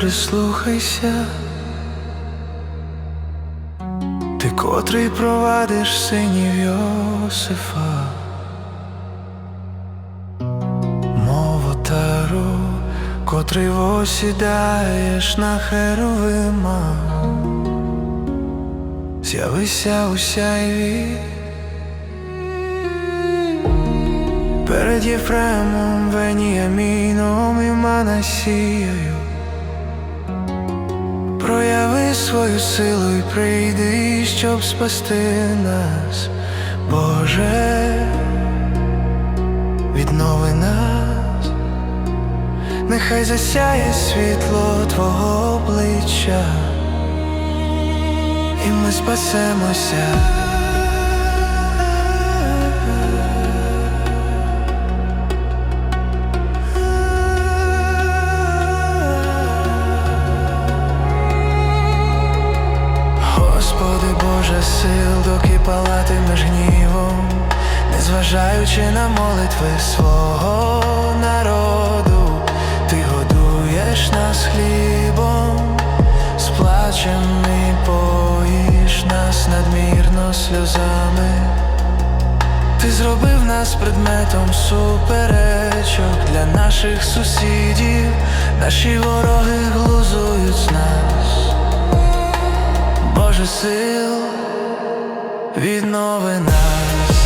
прислухайся, ти котрий провадиш синів Йосифа, мова тару, котрий восідаєш на херовима, з'явися у сяйві. Перед Єфремом, Веніаміном Манасією Прояви свою силу і прийди, щоб спасти нас, Боже, віднови нас, нехай засяє світло Твого обличчя, і ми спасемося. Сил, доки палатимеш гнівом, незважаючи на молитви свого народу, ти годуєш нас хлібом, з плачем і поїш нас надмірно сльозами. Ти зробив нас предметом суперечок для наших сусідів, наші вороги глузують з нас. Боже сил, віднови нас,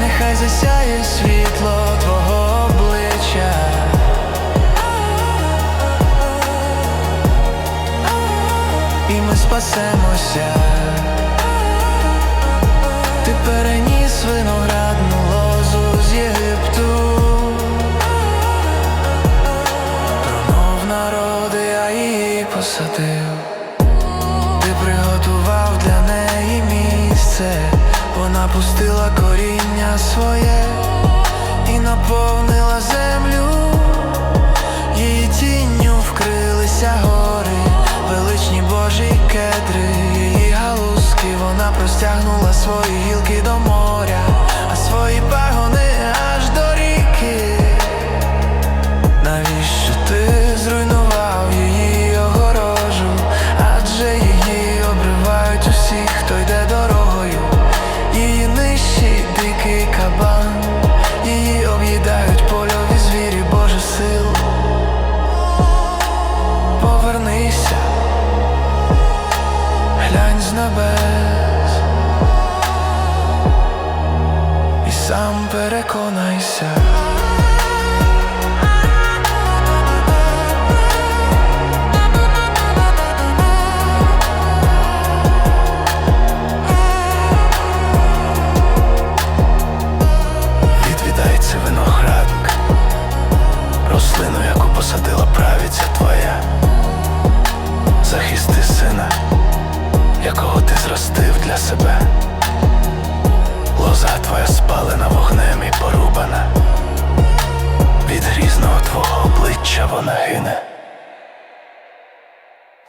нехай засяє світло Твого обличчя, і ми спасемося. Ти переніс виноградну лозу з Єгипту, промов народи, а її посадив. Ти приготував місце, вона пустила коріння своє і наповнила землю, її тінню вкрилися гори, величні Божі кедри, її галузки, вона простягнула свої гілки до моря, а свої пагони небес і сам переконайся. Себе. Лоза твоя спалена вогнем і порубана. Від грізного твого обличчя вона гине.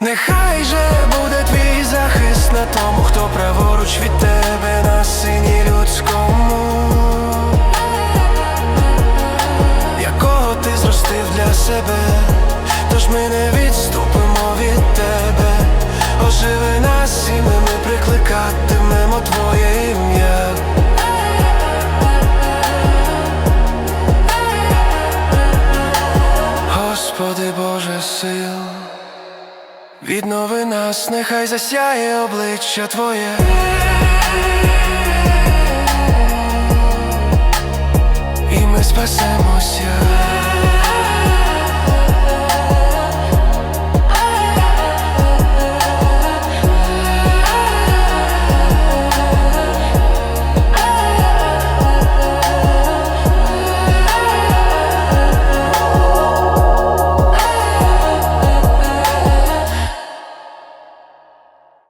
Нехай же буде твій захист на тому, хто праворуч від тебе на сині людському, якого ти зростив для себе, Господи Боже сил. Віднови нас, нехай засяє обличчя Твоє. І ми спасемося.